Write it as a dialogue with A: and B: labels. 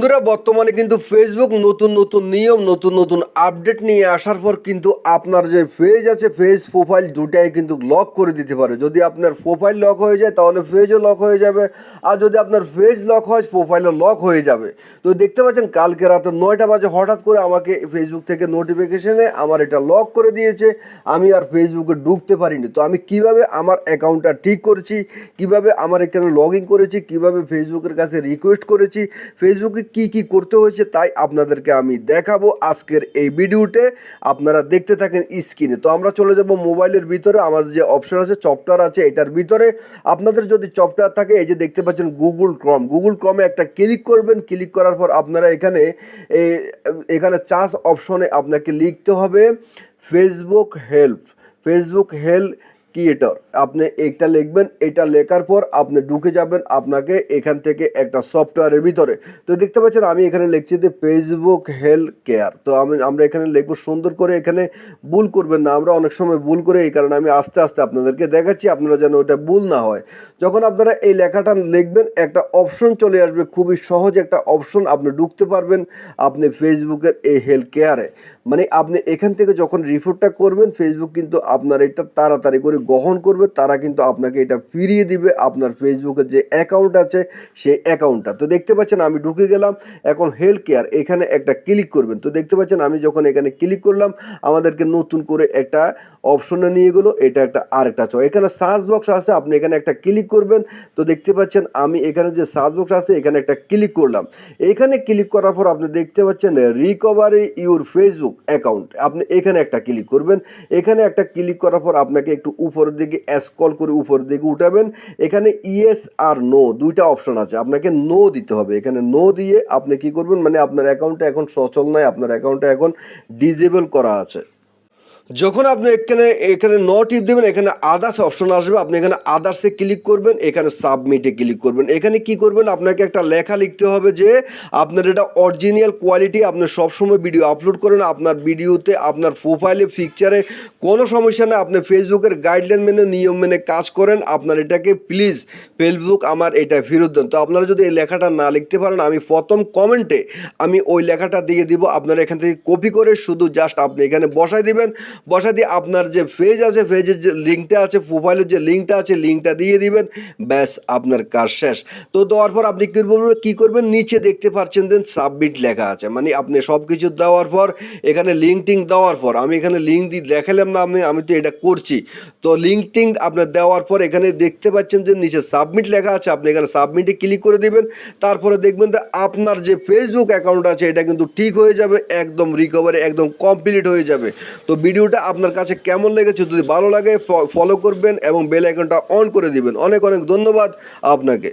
A: বন্ধুরা, বর্তমানে কিন্তু ফেসবুক নতুন নতুন নিয়ম, নতুন নতুন আপডেট নিয়ে আসার পর কিন্তু আপনার যে পেজ আছে ফেস প্রোফাইল দুটাই কিন্তু লক করে দিতে পারে। যদি আপনার প্রোফাইল লক হয়ে যায়, তাহলে পেজও লক হয়ে যাবে। আর যদি আপনার পেজ লক হয় প্রোফাইলও লক হয়ে যাবে। তো দেখতে পাচ্ছেন, কালকে রাতে নয়টা বাজে হঠাৎ করে আমাকে ফেসবুক থেকে নোটিফিকেশনে আমার এটা লক করে দিয়েছে। আমি আর ফেসবুকে ঢুকতে পারিনি। তো আমি কীভাবে আমার অ্যাকাউন্টটা ঠিক করেছি? কীভাবে আমার এখানে লগ ইন করেছি? কীভাবে ফেসবুকের কাছে রিকোয়েস্ট করেছি? ফেসবুকে কি কি করতে হয়েছে তাই আপনাদেরকে আমি দেখাবো আজকের এই ভিডিওতে। আপনারা দেখতে থাকেন স্ক্রিনে। তো আমরা চলে যাব মোবাইলের ভিতরে। আমার যে অপশন আছে, চপটার আছে, এটার ভিতরে। আপনাদের যদি চপটার থাকে, এই যে দেখতে পাচ্ছেন গুগল ক্রম। গুগল ক্রমে একটা ক্লিক করবেন। ক্লিক করার পর আপনারা এখানে এখানে চার্জ অপশনে আপনাকে লিখতে হবে, Facebook help. Facebook help creator. আপনি এটা লিখবেন, এটা লেখার পর আপনি ঢুকে যাবেন আপনাকে এখান থেকে একটা সফটওয়্যারের ভিতরে। তো দেখতে পাচ্ছেন আমি এখানে লিখছি যে ফেসবুক হেলথ কেয়ার তো আমি, আমরা এখানে লিখব, সুন্দর করে এখানে ভুল করবেন না। আমরা অনেক সময় ভুল করে এই কারণে আমি আস্তে আস্তে আপনাদেরকে দেখাচ্ছি, আপনারা যেন ওটা ভুল না হয়। যখন আপনারা এই লেখাটা লিখবেন, একটা অপশন চলে আসবে, খুবই সহজ একটা অপশন আপনি ঢুকতে পারবেন আপনি ফেসবুকের এই হেলথ কেয়ারে মানে আপনি এখান থেকে যখন রিপোর্টটা করবেন ফেসবুক কিন্তু আপনার এটা তাড়াতাড়ি করে গ্রহণ করবে, তারা কিন্তু আপনাকে এটা ফিরিয়ে দিবে আপনার ফেসবুকের যে অ্যাকাউন্ট আছে, সেই অ্যাকাউন্টটা তো দেখতে পাচ্ছেন আমি ঢুকে গেলাম, এখন হেলথ কেয়ার এখানে একটা ক্লিক করবেন। তো দেখতে পাচ্ছেন আমি যখন এখানে ক্লিক করলাম, আমাদেরকে নতুন করে একটা অপশনে নিয়ে গেলো, এটা একটা আরেকটা চয় এখানে সার্চ বক্স আছে, আপনি এখানে একটা ক্লিক করবেন। তো দেখতে পাচ্ছেন আমি এখানে যে সার্চ বক্স আছে, এখানে একটা ক্লিক করলাম। এখানে ক্লিক করার পর আপনি দেখতে পাচ্ছেন রিকভারি ইউর ফেসবুক অ্যাকাউন্ট আপনি এখানে একটা ক্লিক করবেন। এখানে একটা ক্লিক করার পর আপনাকে একটু উপরের দিকে স্ক্রল করে উপরের দিকে উঠাবেন। এখানে ইয়েস আর নো দুইটা অপশন আছে। আপনাকে নো দিতে হবে। এখানে নো দিয়ে আপনি কি করবেন? মানে আপনার অ্যাকাউন্টটা এখন সচল নয়। আপনার অ্যাকাউন্টটা এখন ডিজেবল করা আছে। যখন আপনি এখানে এখানে ন টিপ দেবেন, এখানে আদার্স অপশন আসবে, আপনি এখানে আদার্সে ক্লিক করবেন, এখানে সাবমিটে ক্লিক করবেন। এখানে কি করবেন? আপনাকে একটা লেখা লিখতে হবে যে, আপনার এটা অরিজিনাল কোয়ালিটি আপনি সবসময় ভিডিও আপলোড করেন, আপনার ভিডিওতে আপনার প্রোফাইলে পিকচারে কোনো সমস্যা নেই, আপনি ফেসবুকের গাইডলাইন মেনে, নিয়ম মেনে কাজ করেন, আপনার এটাকে প্লিজ ফেসবুক আমার এটা ফেরত দেন। তো আপনারা যদি এই লেখাটা না লিখতে পারেন, আমি প্রথম কমেন্টে আমি ওই লেখাটা দিয়ে দিব, আপনারা এখান থেকে কপি করে শুধু জাস্ট আপনি এখানে বসাই দিবেন বসা দিয়ে আপনার যে পেজ আছে পেজের যে লিঙ্কটা আছে প্রোফাইলের যে লিঙ্কটা আছে লিঙ্কটা দিয়ে দিবেন, ব্যাস আপনার কাজ শেষ। তো দেওয়ার পর আপনি কী করবেন কী করবেন? নিচে দেখতে পাচ্ছেন দেন সাবমিট লেখা আছে। মানে আপনি সব কিছু দেওয়ার পর, এখানে লিঙ্ক টিঙ্ক দেওয়ার পর, আমি এখানে লিঙ্ক দিয়ে দেখালাম না, আমি আমি তো এটা করছি। তো লিঙ্ক টিঙ্ক আপনার দেওয়ার পর এখানে দেখতে পাচ্ছেন যে নিচে সাবমিট লেখা আছে, আপনি এখানে সাবমিটে ক্লিক করে দিবেন। তারপরে দেখবেন আপনার যে ফেসবুক অ্যাকাউন্ট আছে, এটা কিন্তু ঠিক হয়ে যাবে, একদম রিকভারি একদম কমপ্লিট হয়ে যাবে। তো ভিডিওটা আপনার কাছে কেমন লেগেছে যদি ভালো লাগে ফলো করবেন এবং বেল আইকনটা অন করে দিবেন। অনেক অনেক ধন্যবাদ আপনাকে।